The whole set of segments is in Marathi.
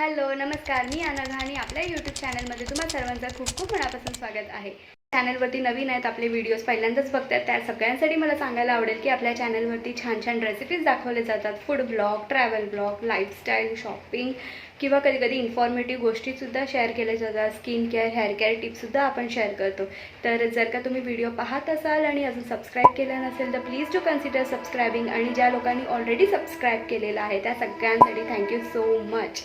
हॅलो नमस्कार. मी अनघा आणि आपल्या यूट्यूब चॅनलमध्ये तुम्हा सर्वांचं खूप खूप मनापासून स्वागत आहे. चॅनलवरती नवीन आहेत आपले व्हिडिओज पहिल्यांदाच बघतात त्या सगळ्यांसाठी मला सांगायला आवडेल की आपल्या चॅनलवरती छान छान रेसिपीज दाखवले जातात. Food blog travel blog lifestyle shopping किंवा कधी कधी इन्फॉर्मेटिव्ह गोष्टीसुद्धा शेअर केल्या जातात. स्किन केअर हेअर केअर टिप्ससुद्धा आपण शेअर करतो. तर जर का तुम्ही व्हिडिओ पाहत असाल आणि अजून सबस्क्राईब केलं नसेल तर प्लीज टू कन्सिडर सबस्क्रायबिंग आणि ज्या लोकांनी ऑलरेडी सबस्क्राईब केलेलं आहे त्या सगळ्यांसाठी थँक्यू सो मच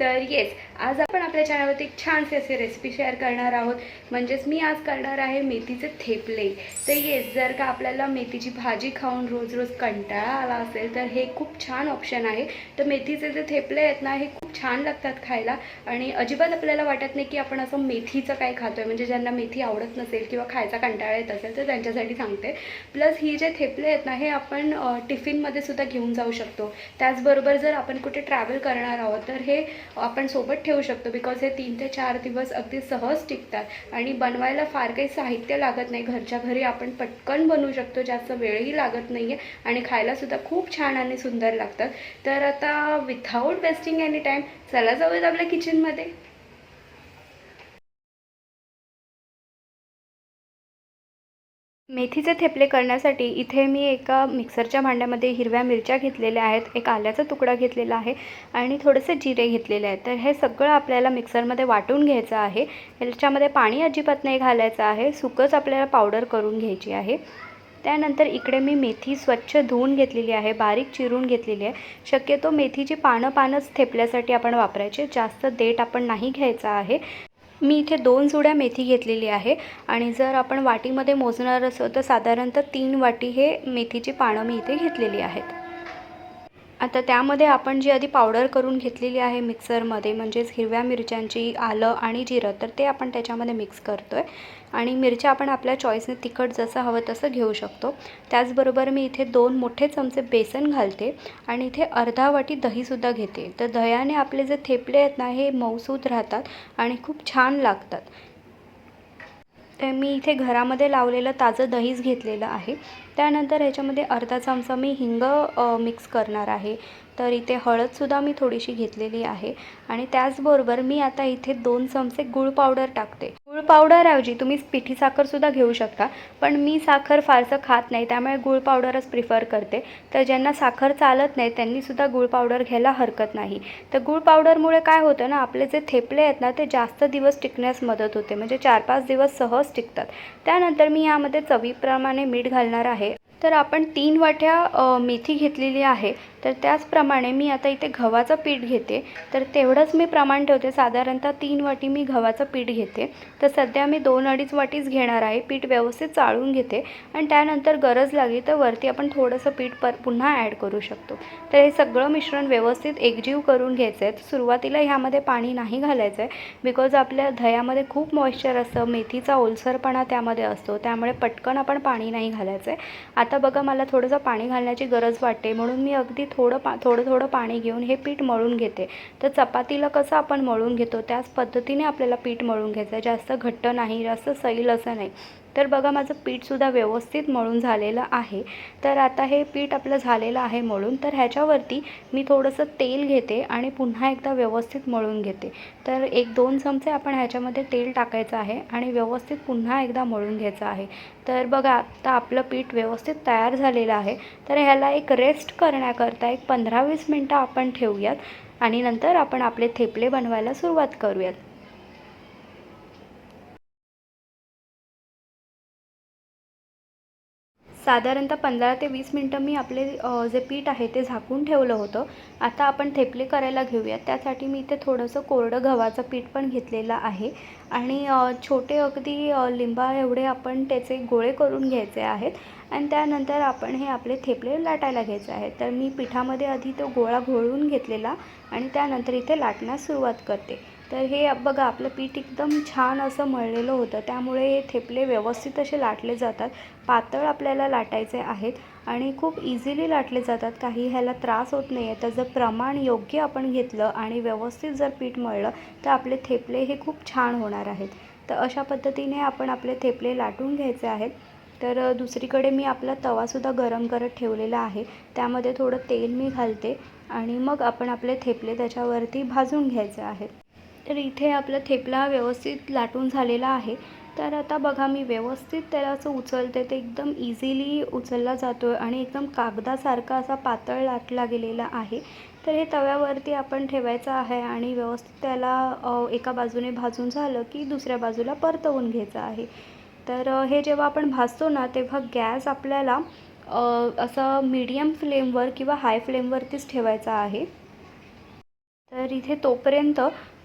तर येस आज आपण आपल्या चॅनलवरती एक छानसे असे रेसिपी शेअर करणार आहोत. म्हणजेच मी आज करणार आहे मेथीचे थेपले. तर येस जर का आपल्याला मेथीची भाजी खाऊन रोज रोज कंटाळा आला असेल तर हे खूप छान ऑप्शन आहे. तर मेथीचे जे थेपले आहेत ना हे खूप छान लागतात खायला. आणि अजिबात आपल्याला वाटत नाही की आपण असं मेथीचं काय खातोय. म्हणजे ज्यांना मेथी आवडत नसेल किंवा खायचा कंटाळा येत असेल तर त्यांच्यासाठी सांगते. प्लस ही जे थेपले आहेत ना हे आपण टिफिनमध्ये सुद्धा घेऊन जाऊ शकतो. त्याचबरोबर जर आपण कुठे ट्रॅव्हल करणार आहोत तर हे आपण सोबत ठेवू शकतो. बिकॉज हे तीन ते चार दिवस अगदी सहज टिकतात. आणि बनवायला फार काही साहित्य लागत नाही. घरच्या घरी आपण पटकन बनवू शकतो. जास्त वेळही लागत नाही आहे आणि खायलासुद्धा खूप छान आणि सुंदर लागतात तर आता विथाऊट वेस्टिंग एनी टाईम चला जाऊयात आपल्या किचनमध्ये मेथीचे थेपले करण्यासाठी इथे मी एका मिक्सरच्या भांड्यामध्ये हिरव्या मिरच्या घेतलेल्या आहेत एक आल्याचा तुकडा घेतलेला आहे आणि थोडेसे जिरे घेतलेले आहेत. तर हे सगळं आपल्याला मिक्सरमध्ये वाटून घ्यायचं आहे. याच्यामध्ये पाणी अजिबात नाही घालायचं आहे. सुकंच आपल्याला पावडर करून घ्यायची आहे. त्यानंतर इकडे मी मेथी स्वच्छ धुवून घेतलेली आहे बारीक चिरून घेतलेली आहे. शक्यतो मेथीची पानं पानंच थेपल्यासाठी आपण वापरायचे जास्त देठ आपण नाही घ्यायचा आहे. मी इथे दोन जुड्या मेथी घेतलेली आहे आणि जर आपण वाटीमध्ये मोजणार असो तर साधारणतः तीन वाटी हे मेथीची पानं मी इथे घेतलेली आहेत. आता त्यामध्ये आपण जी आधी पावडर करून घेतलेली आहे मिक्सरमध्ये म्हणजेच हिरव्या मिरच्यांची आलं आणि जिरं तर ते आपण त्याच्यामध्ये मिक्स करतो आहे आणि मिरच्या आपण आपल्या चॉईसने तिखट जसं हवं तसं घेऊ शकतो. त्याचबरोबर मी इथे दोन मोठे चमचे बेसन घालते आणि इथे अर्धा वाटी दहीसुद्धा घेते. तर दह्याने आपले जे थेपले आहेत ना हे मऊसूद राहतात आणि खूप छान लागतात. तर मी इथे घरामध्ये लावलेलं ताजं दहीच घेतलेलं आहे. त्यानंतर ह्याच्यामध्ये अर्धा चमचा मी हिंग मिक्स करणार आहे. तर इथे हळदसुद्धा मी थोडीशी घेतलेली आहे. आणि त्याचबरोबर मी आता इथे दोन चमचे गूळ पावडर टाकते. गुळ पावडरऐवजी तुम्ही पिठी साखरसुद्धा घेऊ शकता. पण मी साखर फारसं खात नाही त्यामुळे गूळ पावडरच प्रिफर करते. तर ज्यांना साखर चालत नाही त्यांनीसुद्धा गूळ पावडर घ्यायला हरकत नाही. तर गुळ पावडरमुळे काय होतं ना आपले जे थेपले आहेत ना ते जास्त दिवस टिकण्यास मदत होते. म्हणजे चार पाच दिवस सहज टिकतात. त्यानंतर मी यामध्ये चवीप्रमाणे मीठ घालणार आहे. तर आपण तीन वाट्या मेथी घेतलेली आहे. तर त्याचप्रमाणे मी आता इथे गव्हाचं पीठ घेते. तर तेवढंच मी प्रमाण ठेवते. साधारणतः तीन वाटी मी गव्हाचं पीठ घेते. तर सध्या मी दोन अडीच वाटीच घेणार आहे. पीठ व्यवस्थित चाळून घेते. आणि त्यानंतर गरज लागली तर वरती आपण थोडंसं पीठ पर पुन्हा ॲड करू शकतो. तर हे सगळं मिश्रण व्यवस्थित एकजीव करून घ्यायचं आहे सुरुवातीला ह्यामध्ये पाणी नाही घालायचं आहे बिकॉज आपल्या दह्यामध्ये खूप मॉइश्चर असतं. मेथीचा ओलसरपणा त्यामध्ये असतो. त्यामुळे पटकन आपण पाणी नाही घालायचं आहे आता बघा मला थोडंसं पाणी घालण्याची गरज वाटते. म्हणून मी अगदी थोडं पा थोडं थोडं पाणी घेऊन हे पीठ मळून घेते. तर चपातीला कसं आपण मळून घेतो? त्याच पद्धतीने आपल्याला पीठ मळून घ्यायचं आहे. जास्त घट्ट नाही जास्त सैल असं नाही. तर बघा माझं पीठसुद्धा व्यवस्थित मळून झालेलं आहे. तर आता हे पीठ आपलं झालेलं आहे मळून. तर ह्याच्यावरती मी थोडंसं तेल घेते आणि पुन्हा एकदा व्यवस्थित मळून घेते. तर एक दोन चमचे आपण ह्याच्यामध्ये तेल टाकायचं आहे आणि व्यवस्थित पुन्हा एकदा मळून घ्यायचं आहे. तर बघा आता आपलं पीठ व्यवस्थित तयार झालेलं आहे. तर ह्याला एक रेस्ट करण्याकरता एक पंधरा वीस मिनटं आपण ठेवूयात आणि नंतर आपण आपले थेपले बनवायला सुरुवात करूयात. साधारणतः पंधरा ते वीस मिनटं मी आपले जे पीठ आहे ते झाकून ठेवलं होतं. आता आपण थेपले करायला घेऊयात. त्यासाठी मी इथे थोडंसं कोरडं गव्हाचं पीठ पण घेतलेलं आहे. आणि छोटे अगदी लिंबा एवढे आपण त्याचे गोळे करून घ्यायचे आहेत. आणि त्यानंतर आपण हे आपले थेपले लाटायला घ्यायचे आहेत. तर मी पिठामध्ये आधी तो गोळा घोळून घेतलेला आणि त्यानंतर इथे लाटण्यास सुरुवात करते. तर हे बघा आपलं पीठ एकदम छान असं मळलेलं होतं. त्यामुळे हे थेपले व्यवस्थित असे लाटले जातात. पातळ आपल्याला लाटायचे आहेत आणि खूप इझिली लाटले जातात. काही ह्याला त्रास होत नाही आहे त्याचं प्रमाण योग्य आपण घेतलं आणि व्यवस्थित जर पीठ मळलं तर आपले थेपले हे खूप छान होणार आहेत. तर अशा पद्धतीने आपण आपले थेपले लाटून घ्यायचे आहेत. तर दुसरीकडे मी आपला तवासुद्धा गरम करत ठेवलेला आहे. त्यामध्ये थोडं तेल मी घालते आणि मग आपण आपले थेपले त्याच्यावरती भाजून घ्यायचे आहेत. तर इथे आपला थेपला व्यवस्थित लाटून झालेला आहे. तर आता बघा मी व्यवस्थित त्याला असं उचलते. ते एकदम इझिली उचलला जातो आहे आणि एकदम कागदासारखा असा पातळ लाटला गेलेला आहे. तर हे तव्यावरती आपण ठेवायचं आहे आणि व्यवस्थित त्याला एका बाजूने भाजून झालं की दुसऱ्या बाजूला परतवून घ्यायचं आहे. तर हे जेव्हा आपण भाजतो ना तेव्हा गॅस आपल्याला असं मीडियम फ्लेमवर किंवा हाय फ्लेमवरतीच ठेवायचा आहे. तर इथे तोपर्यंत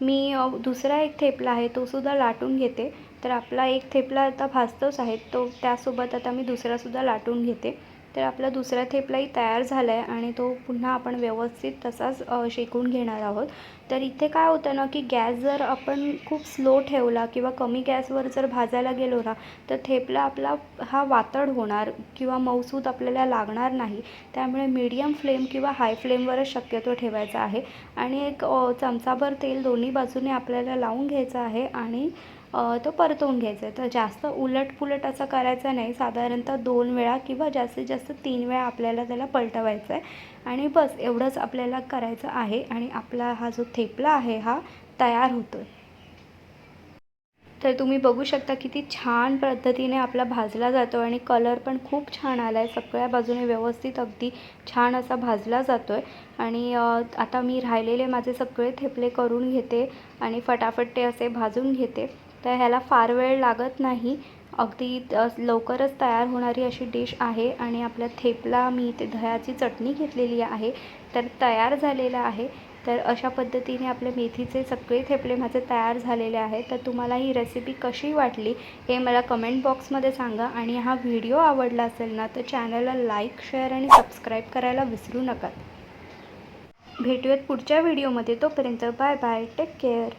मी दुसरा एक थेपला आहे तो सुद्धा लाटून घेते. तर आपला एक थेपला आता भाजतोच आहे तो त्यासोबत आता मी दुसरासुद्धा लाटून घेते. तर आपला दुसरा थेपलाही तयार झाला आहे आणि तो पुन्हा आपण व्यवस्थित तसाच शेकून घेणार आहोत. तर इथे काय होतं ना की गॅस जर आपण खूप स्लो ठेवला किंवा कमी गॅसवर जर भाजायला गेलो ना तर थेपला आपला हा वातड होणार किंवा मऊसूत आपल्याला लागणार नाही. त्यामुळे मीडियम फ्लेम किंवा हाय फ्लेमवरच शक्यतो ठेवायचा आहे. आणि एक चमचाभर तेल दोन्ही बाजूने आपल्याला लावून घ्यायचं आहे आणि तो परतवून घ्यायचा आहे. तर जास्त उलटपुलट असं करायचं नाही. साधारणतः दोन वेळा किंवा जास्तीत जास्त तीन वेळा आपल्याला त्याला पलटवायचं आहे. आणि बस एवढंच आपल्याला करायचं आहे आणि आपला हा जो थेपला आहे हा तयार होतो आहे तर तुम्ही बघू शकता किती छान पद्धतीने आपला भाजला जातो आणि कलर पण खूप छान आला आहे सगळ्या बाजूने व्यवस्थित अगदी छान असा भाजला जातो आहे आणि आता मी राहिलेले माझे सगळे थेपले करून घेते आणि फटाफट ते असे भाजून घेते. तर ह्याला फार वेळ लागत नाही. अगदी लवकरच तयार होणारी अशी डिश आहे आणि आपल्या थेपला मी इथे दह्याची चटणी घेतलेली आहे तर तयार झालेला आहे. तर अशा पद्धतीने आपले मेथीचे सगळे थेपले माझे तयार झालेले आहेत. तर तुम्हाला ही रेसिपी कशी वाटली हे मला कमेंट बॉक्समध्ये सांगा आणि हा व्हिडिओ आवडला असेल ना तर चॅनलला लाईक शेअर आणि सबस्क्राईब करायला विसरू नका. भेटूयात पुढच्या व्हिडिओमध्ये तोपर्यंत बाय बाय टेक केअर